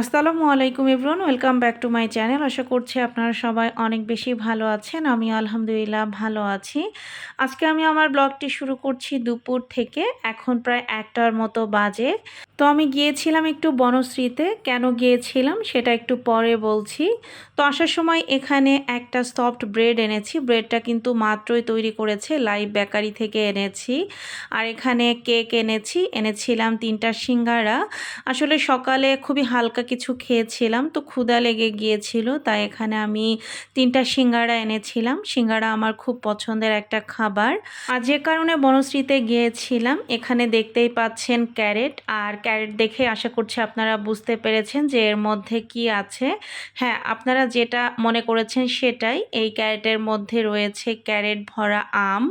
আসসালামু আলাইকুম ইব্রন welcome back to my channel. আশা করছি আপনারা সবাই অনেক বেশি ভালো আছেন। আমি আলহামদুলিল্লাহ ভালো আছি। আজকে আমি আমার ব্লগটি শুরু করছি দুপুর থেকে, এখন প্রায় একটার মতো বাজে। তো আমি গিয়েছিলাম একটু বনশ্রীতে। কেন গিয়েছিলাম সেটা একটু পরে বলছি। আসার সময় এখানে একটা সফট ব্রেড এনেছি। ব্রেডটা কিন্তু মাত্রই তৈরি করেছে লাইভ বেকারি থেকে এনেছি। আর এখানে কেক এনেছি, এনেছিলাম তিনটা সিঙ্গারা। আসলে সকালে খুবই হালকা কিছু খেয়েছিলাম, তো ক্ষুদা লেগে গিয়েছিল, তাই এখানে আমি তিনটা সিঙ্গারা এনেছিলাম। সিঙ্গারা আমার খুব পছন্দের একটা খাবার। আর যে কারণে বনশ্রীতে গিয়েছিলাম, এখানে দেখতেই পাচ্ছেন ক্যারেট। আর ক্যারেট দেখে আশা করছি আপনারা বুঝতে পেরেছেন যে এর মধ্যে কি আছে। হ্যাঁ আপনারা যেটা মনে করেছেন সেটাই। এই ক্যারেটের মধ্যে রয়েছে ক্যারেট ভরা আম,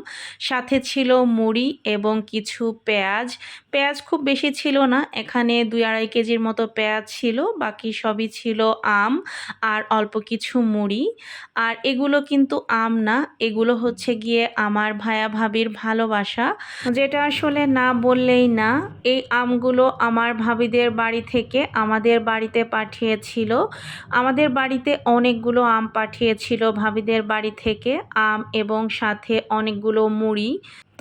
সাথে ছিল মুড়ি এবং কিছু পেঁয়াজ। পেঁয়াজ খুব বেশি ছিল না, এখানে দুই আড়াই কেজির মতো পেঁয়াজ ছিল, বাকি সবই ছিল আম আর অল্প কিছু মুড়ি। আর এগুলো কিন্তু আম না, এগুলো হচ্ছে গিয়ে আমার ভায়া ভাবির ভালোবাসা। যেটা আসলে না বললেই না, এই আমগুলো আমার ভাবিদের বাড়ি থেকে আমাদের বাড়িতে পাঠিয়েছিল। আমাদের বাড়িতে অনেকগুলো আম পাঠিয়েছিল ভাবিদের বাড়ি থেকে আম এবং সাথে অনেকগুলো মুড়ি।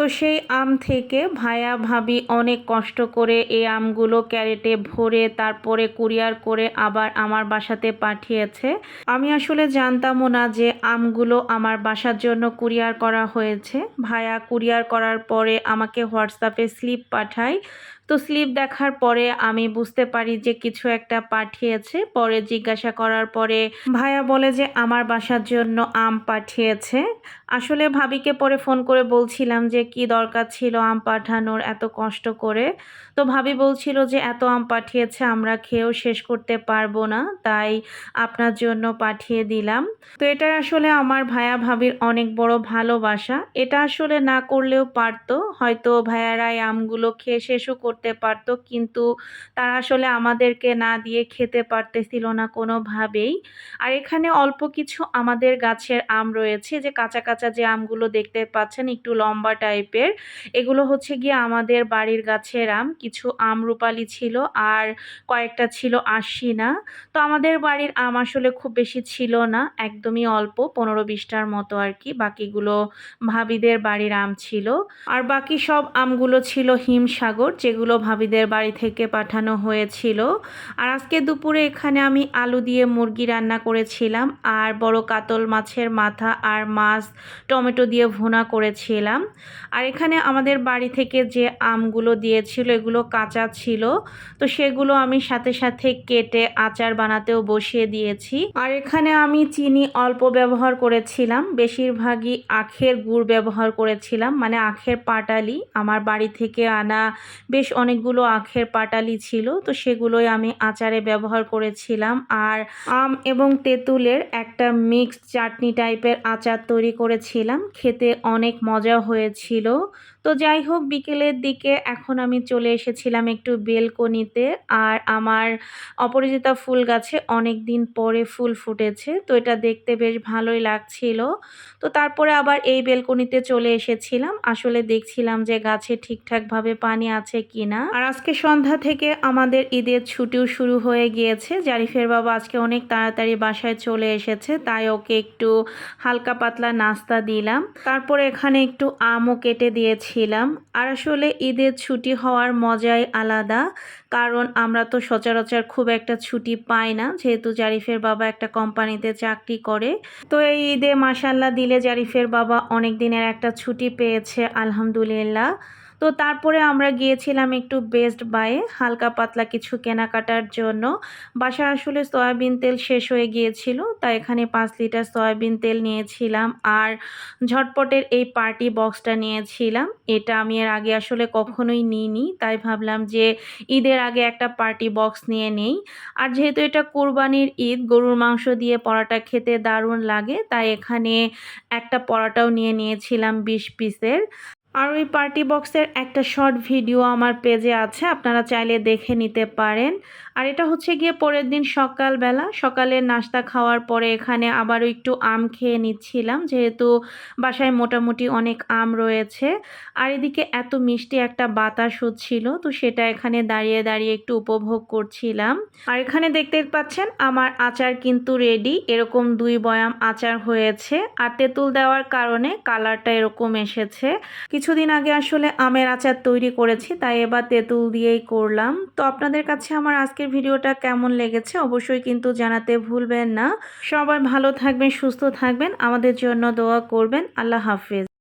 তো সেই আম থেকে ভায়া ভাবি অনেক কষ্ট করে এই আমগুলো ক্যারেটে ভরে তারপরে কুরিয়ার করে আবার আমার বাসাতে পাঠিয়েছে। আমি আসলে জানতামও না যে আমগুলো আমার বাসার জন্য কুরিয়ার করা হয়েছে। ভায়া কুরিয়ার করার পরে আমাকে হোয়াটসঅ্যাপে স্লিপ পাঠায়। তো স্লিপ দেখার পরে আমি বুঝতে পারি যে কিছু একটা পাঠিয়েছে। পরে জিজ্ঞাসা করার পরে ভাইয়া বলে যে আমার বাসার জন্য আম পাঠিয়েছে। আসলে ভাবিকে পরে ফোন করে বলছিলাম যে কি দরকার ছিল আম পাঠানোর এত কষ্ট করে? তো ভাবি বলছিল যে, এত আম পাঠিয়েছে আমরা খেয়েও শেষ করতে পারব না, তাই আপনার জন্য পাঠিয়ে দিলাম। তো এটা আসলে আমার ভাইয়া ভাবির অনেক বড় ভালোবাসা। এটা আসলে না করলেও পারতো। হয়তো ভাইয়ারাই আমগুলো খেয়ে শেষও করতে পারতো, কিন্তু তারা আসলে আমাদেরকে না দিয়ে খেতে পারতেছিল না কোনোভাবেই। আর এখানে অল্প কিছু আমাদের গাছের আম রয়েছে, যে কাঁচা কাঁচা যে আমগুলো দেখতে পাচ্ছেন, একটু লম্বা টাইপের এগুলো হচ্ছে গিয়ে আমাদের বাড়ির গাছের আম, কিছু আম রূপালি ছিল আর কয়েকটা ছিল আশি না তো আমাদের বাড়ির আম আসলে খুব বেশি ছিল না, একদমই অল্প, পনেরো বিশটার মতো আর কি। বাকিগুলো ভাবিদের বাড়ির আম ছিল। আর বাকি সব আমগুলো ছিল হিমসাগর, যেগুলো ভাবিদের বাড়ি থেকে পাঠানো হয়েছিল। আর আজকে দুপুরে এখানে আমি আলু দিয়ে মুরগি রান্না করেছিলাম আর বড় কাতল মাছের মাথা আর মাছ, টমেটো দিয়ে ভুনা করেছিলাম। আর এখানে আমাদের বাড়ি থেকে যে আমগুলো দিয়েছিল, এগুলো কাঁচা ছিল। তো সেগুলো আমি সাথে সাথে কেটে আচার বানাতেও বসিয়ে দিয়েছি। আর এখানে আমি চিনি অল্প ব্যবহার করেছিলাম। বেশিরভাগই আখের গুড় ব্যবহার করেছিলাম মানে আখের পাটালি। আমার বাড়ি থেকে আনা বেশ অনেকগুলো আখের পাটালি ছিল, তো সেগুলোই আমি আচারে ব্যবহার করেছিলাম। আর আম এবং তেঁতুলের একটা মিক্সড চাটনি টাইপের আচার তৈরি করেছিলাম। খেতে অনেক মজা হয়েছিল। ছিল তো যাই হোক, বিকেলের দিকে এখন আমি চলে এসেছিলাম একটু বেলকনিতে। আর আমার অপরাজিতা ফুল গাছে অনেক দিন পরে ফুল ফুটেছে, তো এটা দেখতে বেশ ভালোই লাগছিল। তো তারপরে আবার এই বেলকনিতে চলে এসেছিলাম। আসলে দেখছিলাম যে গাছে ঠিকঠাকভাবে পানি আছে কি না আর আজকে সন্ধ্যা থেকে আমাদের ঈদের ছুটিও শুরু হয়ে গিয়েছে। জারিফের বাবা আজকে অনেক তাড়াতাড়ি বাসায় চলে এসেছে, তাই ওকে একটু হালকা পাতলা নাস্তা দিলাম। তারপরে এখানে একটু আমও কেটে দিয়েছিলাম আর আসলে ঈদের ছুটি হওয়ার মজাই আলাদা। কারণ আমরা তো সচরাচর খুব একটা ছুটি পাই না। যেহেতু জারিফের বাবা একটা কোম্পানিতে চাকরি করে। তো এই ঈদে মাসাল্লাহ দিলে জারিফের বাবা অনেক দিনের একটা ছুটি পেয়েছে, আলহামদুলিল্লাহ। তো তারপরে আমরা গিয়েছিলাম একটু বেস্ট বায়ে হালকা পাতলা কিছু কেনাকাটার জন্য। বাসা আসলে সয়াবিন তেল শেষ হয়ে গিয়েছিল, তাই এখানে পাঁচ লিটার সয়াবিন তেল নিয়েছিলাম আর ঝটপটের এই পার্টি বক্সটা নিয়েছিলাম। এটা আমি এর আগে আসলে কখনোই নিইনি, তাই ভাবলাম যে ঈদের আগে একটা পার্টি বক্স নিয়ে নেই। আর যেহেতু এটা কোরবানির ঈদ, গরুর মাংস দিয়ে পরাটা খেতে দারুণ লাগে, তাই এখানে একটা পরাটাও নিয়ে নিয়েছিলাম বিশ পিসের আর ওই পার্টি বক্সের একটা শর্ট ভিডিও আমার পেজে আছে, আপনারা চাইলে দেখে নিতে পারেন। আর এটা হচ্ছে গিয়ে পরের দিন সকালবেলা। সকালে নাস্তা খাওয়ার পরে এখানে আবারও একটু আম খেয়ে নিচ্ছিলাম, যেহেতু বাসায় মোটামুটি অনেক আম রয়েছে। আর এদিকে এত মিষ্টি একটা বাতাস হচ্ছিল, তো সেটা এখানে দাঁড়িয়ে দাঁড়িয়ে একটু উপভোগ করছিলাম। আর এখানে দেখতে পাচ্ছেন, আমার আচার কিন্তু রেডি এরকম দুই বয়াম আচার হয়েছে। আর তেঁতুল দেওয়ার কারণে কালারটা এরকম এসেছে। কিছুদিন আগে আসলে আমের আচার তৈরি করেছি, তাই এবার তেঁতুল দিয়েই করলাম। তো আপনাদের কাছে আমার আজকের ভিডিওটা কেমন লেগেছে অবশ্যই কিন্তু জানাতে ভুলবেন না। সবাই ভালো থাকবেন, সুস্থ থাকবেন। আমাদের জন্য দোয়া করবেন। আল্লাহ হাফিজ।